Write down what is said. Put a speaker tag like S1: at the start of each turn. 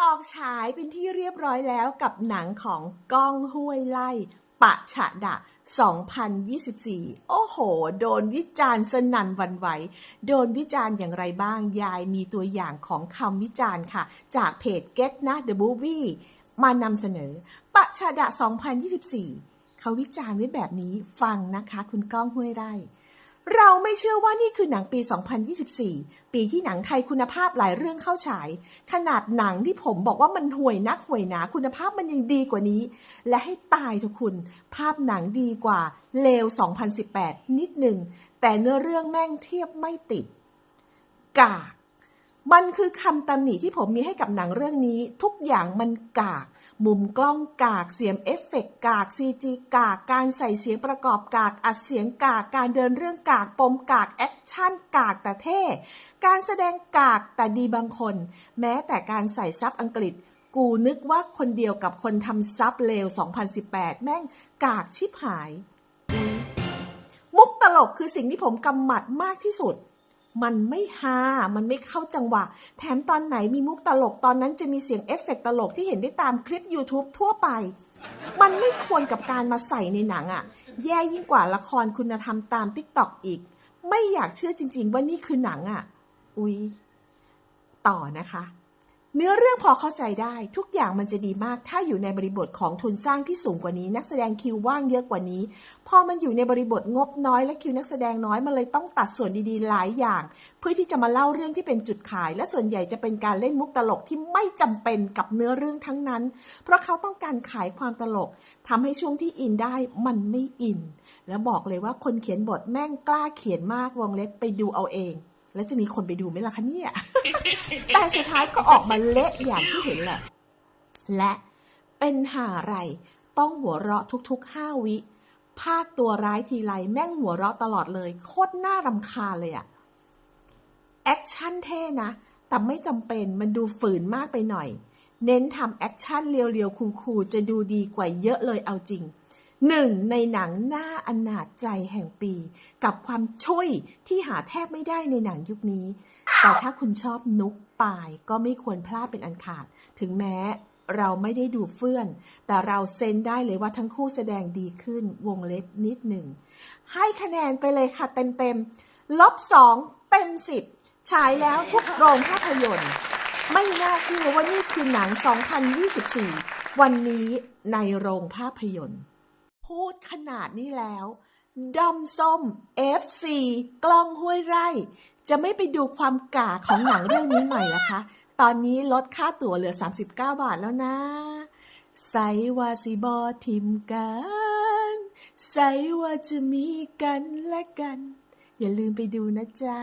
S1: ออกฉายเป็นที่เรียบร้อยแล้วกับหนังของก้องห้วยไล่ปะฉะดะ 2024 โอ้โห โดนวิจารณ์สนั่นวันไหว โดนวิจารณ์อย่างไรบ้าง ยายมีตัวอย่างของคำวิจารณ์ค่ะ จากเพจ Get นะ The Movie มานำเสนอ ปะฉะดะ 2024 เขาวิจารณ์ไว้แบบนี้ฟังนะคะ คุณก้องห้วยไร่ เราไม่เชื่อว่านี่คือหนังปี 2024 ปีที่หนังไทยคุณภาพหลายเรื่องเข้าฉาย ขนาดหนังที่ผมบอกว่ามันห่วยนักห่วยหนาคุณภาพมันยังดีกว่านี้ และให้ตายทุกคุณ ภาพหนังดีกว่าเลว 2018 นิดหนึ่ง แต่เนื้อเรื่องแม่งเทียบไม่ติด มันคือคำตำหนิที่ผมมีให้กับหนังเรื่องนี้ ทุกอย่างมันกาก มุมกล้องกากเสียงเอฟเฟกต์กากซีจีกากการใส่เสียงประกอบกากอัดเสียงกากการเดินเรื่องกากปมกากแอคชั่นกากแต่เท่ การแสดงกากแต่ดีบางคน แม้แต่การใส่ซับอังกฤษ กูนึกว่าคนเดียวกับคนทำซับเลว 2018 แม่งกากชิบหาย มุกตลกคือสิ่งที่ผมกำหมัดมากที่สุด มันไม่ฮามันไม่เข้าจังหวะ แถมตอนไหนมีมุกตลกตอนนั้นจะมีเสียงเอฟเฟกต์ตลกที่เห็นได้ตามคลิป YouTube ทั่วไป มันไม่ควรกับการมาใส่ในหนังอะ่ะ แย่ยิ่งกว่าละครคุณธรรมตาม t ิ k t o k อีก ไม่อยากเชื่อจริง ๆ ว่านี่คือหนังอะ่ะ อุ๊ย ต่อนะคะ เนื้อเรื่องพอเข้าใจได้ทุกอย่างมันจะดีมาก ถ้าอยู่ในบริบทของทุนสร้างที่สูงกว่านี้ นักแสดงคิวว่างเยอะกว่านี้ พอมันอยู่ในบริบทงบน้อยและคิวนักแสดงน้อยมันเลยต้องตัดส่วนดีๆ หลายอย่าง เพื่อที่จะมาเล่าเรื่องที่เป็นจุดขาย และส่วนใหญ่จะเป็นการเล่นมุกตลกที่ไม่จำเป็นกับเนื้อเรื่องทั้งนั้น เพราะเขาต้องการขายความตลกทำให้ช่วงที่อินได้มันไม่อิน แล้วบอกเลยว่าคนเขียนบทแม่งกล้าเขียนมากวงเล็บไปดูเอาเอง แล้วจะมีคนไปดูไหมล่ะคะเนี่ย แต่สุดท้ายก็ออกมาเละอย่างที่เห็นแหละ และเป็นหาอะไร ต้องหัวเราะทุกๆห้าวิ ภาคตัวร้ายทีไรแม่งหัวเราะตลอดเลย โคตรน่ารำคาญเลยอะแอคชั่นเท่นะ แต่ไม่จำเป็นมันดูฝืนมากไปหน่อย เน้นทำแอคชั่นเรียวๆคูลๆจะดูดีกว่าเยอะเลยเอาจริง หนึ่งในหนังหน้าอนาจใจแห่งปี กับความช่วยที่หาแทบไม่ได้ในหนังยุคนี้ แต่ถ้าคุณชอบนุกปายก็ไม่ควรพลาดเป็นอันขาด ถึงแม้เราไม่ได้ดูเฟื่อน แต่เราเซนได้เลยว่าทั้งคู่แสดงดีขึ้นวงเล็บนิดหนึ่ง ให้คะแนนไปเลยค่ะเต็มๆลบสองเต็มสิบฉายแล้วทุกโรงภาพยนตร์ ไม่น่าเชื่อว่านี่คือหนัง 2024 วันนี้ในโรงภาพยนตร์ พูดขนาดนี้แล้วดอมส้ม FC กล้องห้วยไร่ จะไม่ไปดูความก่าของหนังเรื่องนี้หน่อยละคะ ตอนนี้ลดค่าตั๋วเหลือ 39 บาทแล้วนะใส่ว่าสิบอทิมกันใส่ว่าจะมีกันและกัน อย่าลืมไปดูนะจ๊ะ